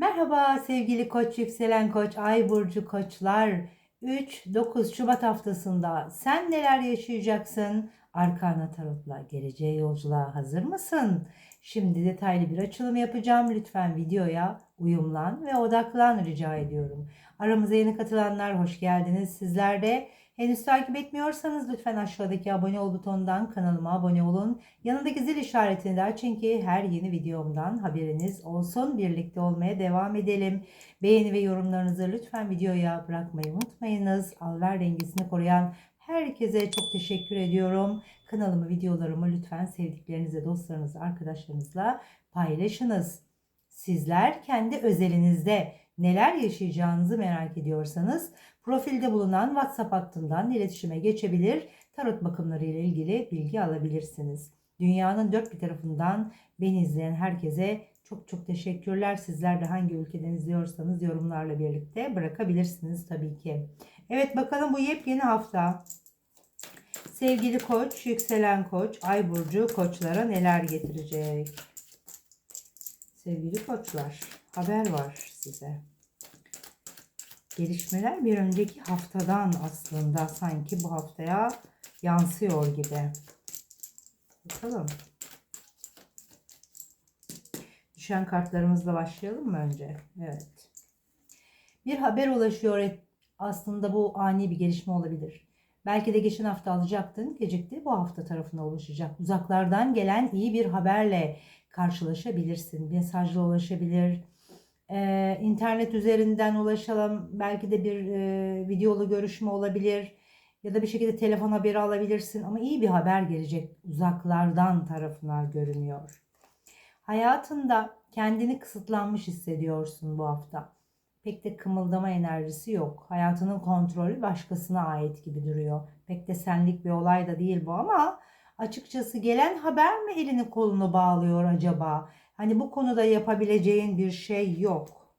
Merhaba sevgili koç, yükselen koç, ay burcu koçlar. 3-9 Şubat haftasında sen neler yaşayacaksın? Arkana tarotla geleceğe yolculuğa hazır mısın? Şimdi detaylı bir açılım yapacağım. Lütfen videoya uyumlan ve odaklan rica ediyorum. Aramıza yeni katılanlar hoş geldiniz. Sizler de henüz takip etmiyorsanız lütfen aşağıdaki abone ol butonundan kanalıma abone olun. Yanındaki zil işaretini de açın ki her yeni videomdan haberiniz olsun. Birlikte olmaya devam edelim. Beğeni ve yorumlarınızı lütfen videoya bırakmayı unutmayınız. Alver dengesini koruyan herkese çok teşekkür ediyorum. Kanalımı, videolarımı lütfen sevdiklerinizle, dostlarınızla, arkadaşlarınızla paylaşınız. Sizler kendi özelinizde neler yaşayacağınızı merak ediyorsanız profilde bulunan WhatsApp hattından iletişime geçebilir, tarot bakımları ile ilgili bilgi alabilirsiniz. Dünyanın dört bir tarafından beni izleyen herkese çok çok teşekkürler. Sizler de hangi ülkeden izliyorsanız yorumlarla birlikte bırakabilirsiniz tabii ki. Evet bakalım bu yepyeni hafta. Sevgili koç, yükselen koç, ay burcu koçlara neler getirecek? Sevgili koçlar, haber var size. Gelişmeler bir önceki haftadan aslında sanki bu haftaya yansıyor gibi. Bakalım. Düşen kartlarımızla başlayalım mı önce? Evet. Bir haber ulaşıyor. Aslında bu ani bir gelişme olabilir. Belki de geçen hafta alacaktın, gecikti. Bu hafta tarafına ulaşacak. Uzaklardan gelen iyi bir haberle karşılaşabilirsin. Mesajla ulaşabilir. Ee, internet üzerinden ulaşalım. Belki de bir e, videolu görüşme olabilir. Ya da bir şekilde telefon haberi alabilirsin. Ama iyi bir haber gelecek. Uzaklardan tarafına görünüyor. Hayatında kendini kısıtlanmış hissediyorsun bu hafta. Pek de kımıldama enerjisi yok. Hayatının kontrolü başkasına ait gibi duruyor. Pek de senlik bir olay da değil bu ama açıkçası gelen haber mi elini kolunu bağlıyor acaba? Hani bu konuda yapabileceğin bir şey yok.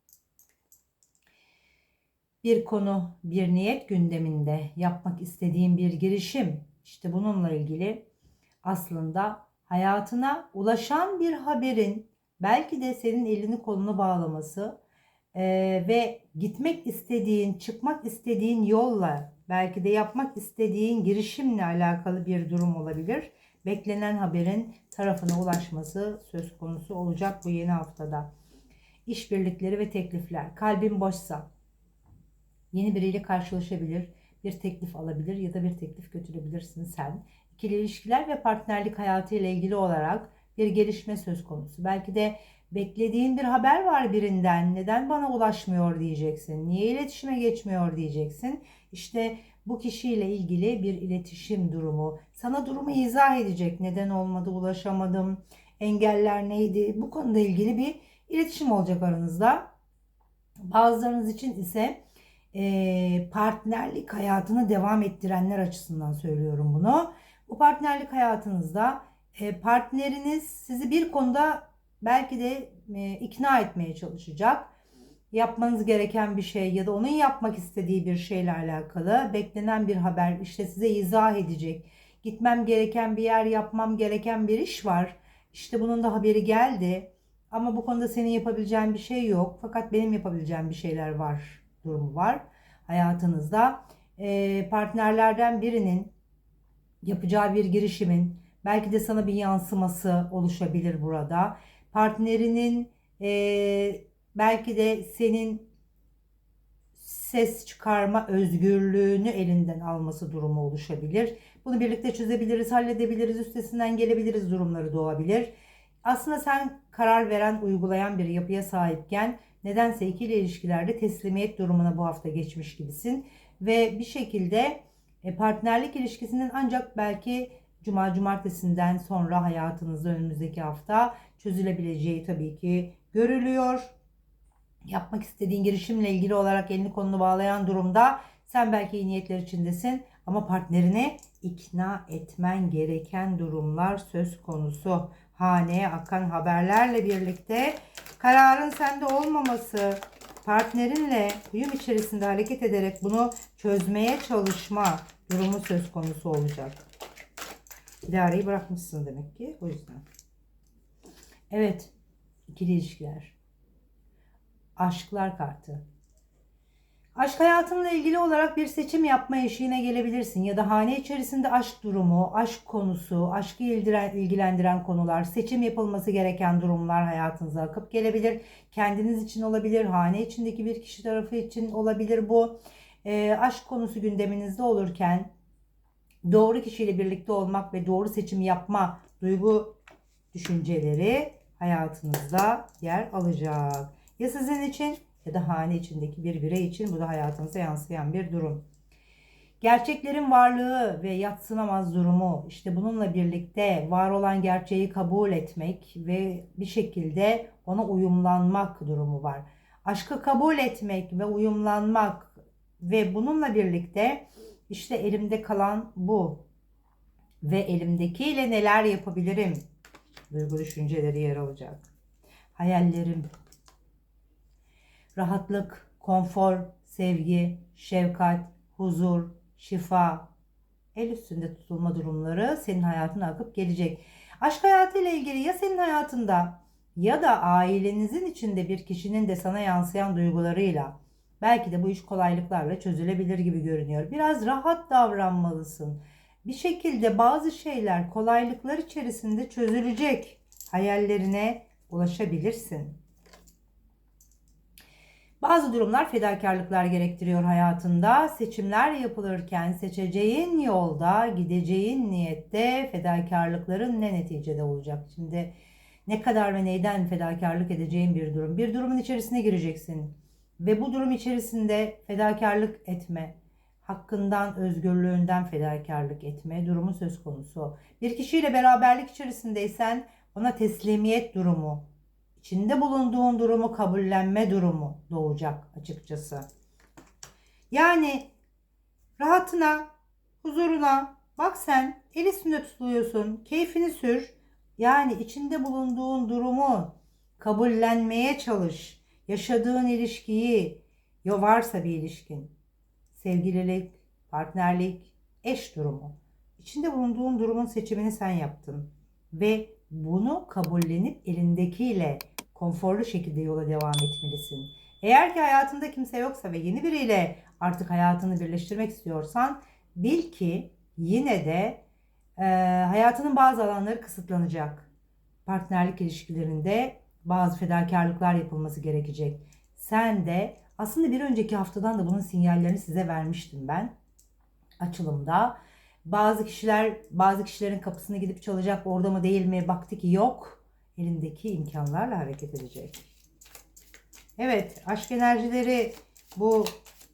Bir konu, bir niyet gündeminde yapmak istediğin bir girişim. İşte bununla ilgili aslında hayatına ulaşan bir haberin belki de senin elini kolunu bağlaması e, ve gitmek istediğin, çıkmak istediğin yolla belki de yapmak istediğin girişimle alakalı bir durum olabilir. Beklenen haberin tarafına ulaşması söz konusu olacak bu yeni haftada. İşbirlikleri ve teklifler. Kalbin boşsa yeni biriyle karşılaşabilir, bir teklif alabilir ya da bir teklif götürebilirsin sen. İkili ilişkiler ve partnerlik hayatı ile ilgili olarak bir gelişme söz konusu. Belki de beklediğin bir haber var birinden. Neden bana ulaşmıyor diyeceksin. Niye iletişime geçmiyor diyeceksin. İşte bu kişiyle ilgili bir iletişim durumu. Sana durumu izah edecek. Neden olmadı, ulaşamadım, engeller neydi? Bu konuda ilgili bir iletişim olacak aranızda. Bazılarınız için ise e, partnerlik hayatını devam ettirenler açısından söylüyorum bunu. Bu partnerlik hayatınızda e, partneriniz sizi bir konuda belki de e, ikna etmeye çalışacak. Yapmanız gereken bir şey ya da onun yapmak istediği bir şeyle alakalı beklenen bir haber işte size izah edecek. Gitmem gereken bir yer, yapmam gereken bir iş var. İşte bunun da haberi geldi. Ama bu konuda senin yapabileceğin bir şey yok. Fakat benim yapabileceğim bir şeyler var durumu var hayatınızda. E, partnerlerden birinin yapacağı bir girişimin belki de sana bir yansıması oluşabilir burada. Partnerinin e, belki de senin ses çıkarma özgürlüğünü elinden alması durumu oluşabilir. Bunu birlikte çözebiliriz, halledebiliriz, üstesinden gelebiliriz durumları doğabilir. Aslında sen karar veren, uygulayan bir yapıya sahipken nedense ikili ilişkilerde teslimiyet durumuna bu hafta geçmiş gibisin. Ve bir şekilde e, partnerlik ilişkisinin ancak belki Cuma cumartesinden sonra hayatınızda önümüzdeki hafta çözülebileceği tabii ki görülüyor. Yapmak istediğin girişimle ilgili olarak elini kolunu bağlayan durumda sen belki iyi niyetler içindesin ama partnerini ikna etmen gereken durumlar söz konusu. Haneye akan haberlerle birlikte kararın sende olmaması, partnerinle uyum içerisinde hareket ederek bunu çözmeye çalışma durumu söz konusu olacak. İdareyi bırakmışsın demek ki o yüzden. Evet, ikili ilişkiler. Aşklar kartı. Aşk hayatınla ilgili olarak bir seçim yapma eşiğine gelebilirsin ya da hane içerisinde aşk durumu, aşk konusu, aşkı ilgilen- ilgilendiren konular, seçim yapılması gereken durumlar hayatınıza akıp gelebilir. Kendiniz için olabilir, hane içindeki bir kişi tarafı için olabilir bu. Ee, aşk konusu gündeminizde olurken doğru kişiyle birlikte olmak ve doğru seçim yapma duygu düşünceleri hayatınızda yer alacak. Ya sizin için ya da hane içindeki bir birey için bu da hayatınıza yansıyan bir durum. Gerçeklerin varlığı ve yatsınamaz durumu, işte bununla birlikte var olan gerçeği kabul etmek ve bir şekilde ona uyumlanmak durumu var. Aşkı kabul etmek ve uyumlanmak ve bununla birlikte işte elimde kalan bu ve elimdekiyle neler yapabilirim? Duygu düşünceleri yer alacak. Hayallerim, rahatlık, konfor, sevgi, şefkat, huzur, şifa, el üstünde tutulma durumları senin hayatına akıp gelecek. Aşk hayatıyla ilgili ya senin hayatında ya da ailenizin içinde bir kişinin de sana yansıyan duygularıyla belki de bu iş kolaylıklarla çözülebilir gibi görünüyor. Biraz rahat davranmalısın. Bir şekilde bazı şeyler kolaylıklar içerisinde çözülecek. Hayallerine ulaşabilirsin. Bazı durumlar fedakarlıklar gerektiriyor hayatında. Seçimler yapılırken seçeceğin yolda, gideceğin niyette fedakarlıkların ne neticede olacak? Şimdi ne kadar ve neyden fedakarlık edeceğin bir durum. Bir durumun içerisine gireceksin. Ve bu durum içerisinde fedakarlık etme, hakkından, özgürlüğünden fedakarlık etme durumu söz konusu. Bir kişiyle beraberlik içerisindeysen ona teslimiyet durumu, içinde bulunduğun durumu kabullenme durumu doğacak açıkçası. Yani rahatına, huzuruna bak sen el üstünde tutuluyorsun, keyfini sür. Yani içinde bulunduğun durumu kabullenmeye çalış. Yaşadığın ilişkiyi, ya varsa bir ilişkin, sevgililik, partnerlik, eş durumu. İçinde bulunduğun durumun seçimini sen yaptın. Ve bunu kabullenip elindekiyle konforlu şekilde yola devam etmelisin. Eğer ki hayatında kimse yoksa ve yeni biriyle artık hayatını birleştirmek istiyorsan bil ki yine de e, hayatının bazı alanları kısıtlanacak. Partnerlik ilişkilerinde bazı fedakarlıklar yapılması gerekecek. Sen de aslında bir önceki haftadan da bunun sinyallerini size vermiştim ben açılımda. Bazı kişiler bazı kişilerin kapısını gidip çalacak orada mı değil mi baktı ki yok. Elindeki imkanlarla hareket edecek. Evet aşk enerjileri bu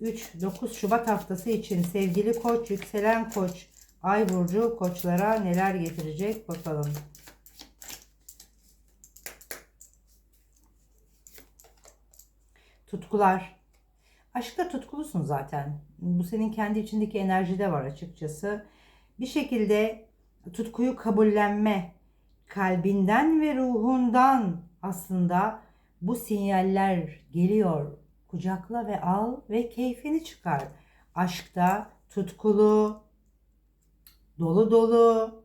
3-9 Şubat haftası için sevgili koç, yükselen koç, ay burcu koçlara neler getirecek bakalım. Tutkular. Aşkta tutkulusun zaten. Bu senin kendi içindeki enerjide var açıkçası. Bir şekilde tutkuyu kabullenme, kalbinden ve ruhundan aslında bu sinyaller geliyor. Kucakla ve al ve keyfini çıkar. Aşkta tutkulu, dolu dolu,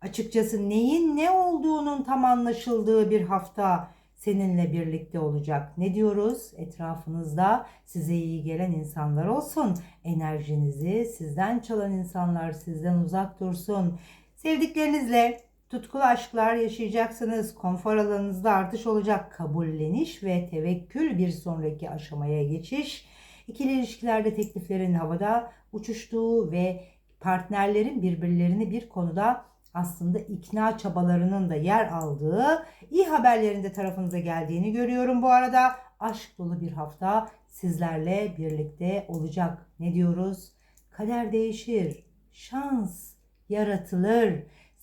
açıkçası neyin ne olduğunun tam anlaşıldığı bir hafta seninle birlikte olacak. Ne diyoruz? Etrafınızda size iyi gelen insanlar olsun. Enerjinizi sizden çalan insanlar sizden uzak dursun. Sevdiklerinizle tutkulu aşklar yaşayacaksınız. Konfor alanınızda artış olacak. Kabulleniş ve tevekkül bir sonraki aşamaya geçiş. İkili ilişkilerde tekliflerin havada uçuştuğu ve partnerlerin birbirlerini bir konuda aslında ikna çabalarının da yer aldığı iyi haberlerin de tarafınıza geldiğini görüyorum. Bu arada aşk dolu bir hafta sizlerle birlikte olacak. Ne diyoruz? Kader değişir, şans yaratılır.